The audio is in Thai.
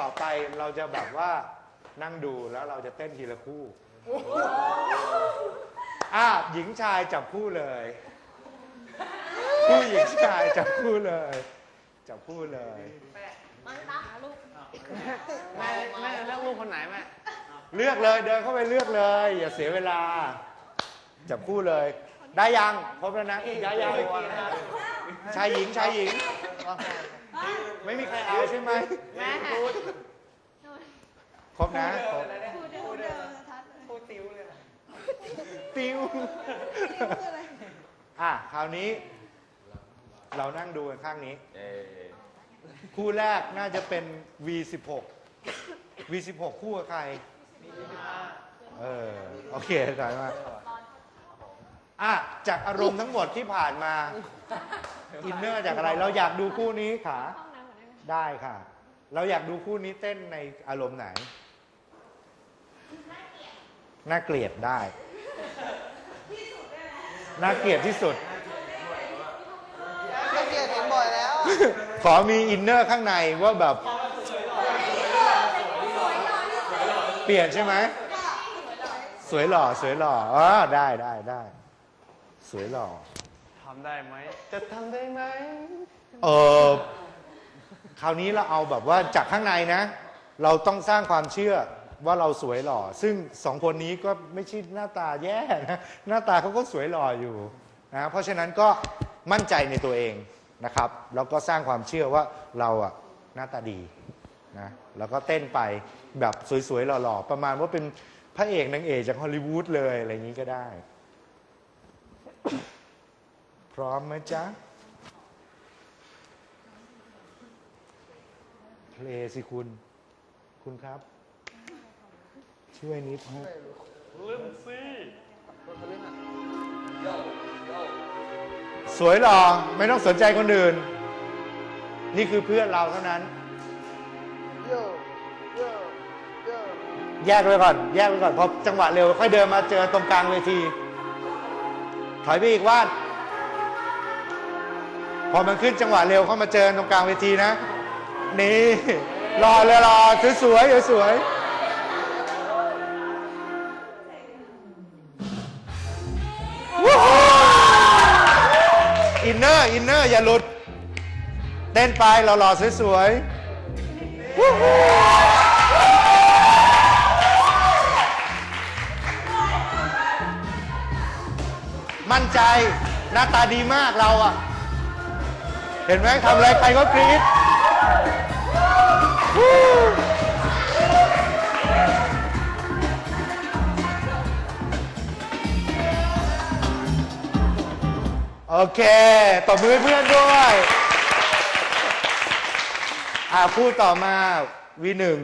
ต่อไปเราจะแบบว่านั่งดูแล้วเราจะเต้นทีละคู่ อะหญิงชายจับคู่เลย ผู้หญิงชายจับคู่เลย จับคู่เลยแม่แม่เลือกลูกคนไหนแม่เลือกเลยเดินเข้าไปเลือกเลย อย่าเสียเวลา จับคู่เลย ได้ยังครบแล้วนะได้ยังชายหญิงชายหญิง ไม่มีใครเอาใช่ไหมแม่ครบนะครบพูดเดิมเดิมทัดเลยพูดติวเลยติวคืออะไรอะคราวนี้ เรานั่งดูกันข้างนี้เอ่อคู่แรกน่าจะเป็น V16 V16 คู่กับใครเออโอเคถ่ายมาอะจากอารมณ์ทั้งหมดที่ผ่านมา อินเนอร์จากอะไร เราอยากดูคู่นี้ขาได้ค่ะ เราอยากดูคู่นี้เต้นในอารมณ์ไหน น่าเกลียดได้น่าเกลียดที่สุดไม่เกลียดเห็นบ่อยแล้ว ขอมีอินเนอร์ข้างในว่าแบบ เปลี่ยนใช่ไหม สวยหล่อ สวยหล่ออ๋อได้ได้ได้ สวยหล่อ ทำได้ไหม จะทำได้ไหม เออคราวนี้เราเอาแบบว่าจากข้างในนะ เราต้องสร้างความเชื่อว่าเราสวยหล่อ ซึ่งสองคนนี้ก็ไม่ใช่หน้าตาแย่นะหน้าตาเขาก็สวยหล่ออยู่นะเพราะฉะนั้นก็มั่นใจในตัวเองนะครับ แล้วก็สร้างความเชื่อว่าเราอะหน้าตาดีนะแล้วก็เต้นไปแบบสวยๆหล่อๆ ประมาณว่าเป็นพระเอกนางเอกจากฮอลลีวูดเลยอะไรอย่างนี้ก็ได้พ ร้อมไหมจ๊ะ เพลงสิคุณ คุณครับ ช่วยนิดฮะลืมสิสวยหรอ ไม่ต้องสนใจคนอื่น นี่คือเพื่อนเราเท่านั้นโยโยโยแยกไว้ก่อน แยกไว้ก่อน พอจังหวะเร็ว ค่อยเดินมาเจอตรงกลางเวที ถอยไปอีกว่าน พอมันขึ้นจังหวะเร็วเข้ามาเจอตรงกลางเวทีนะ นี่รอเลยรอสวยๆสวยๆวู้ฮู้อินเนอร์อินเนอร์อย่าหลุด เต้นไปหล่อๆสวยๆวู้ฮู้มั่นใจหน้าตาดีมากเราอะ เห็นไหมทำอะไรใครก็กรี๊ดโอเคตบมือให้เพื่อนด้วย อ่าพูดต่อมาวีหนึ่ง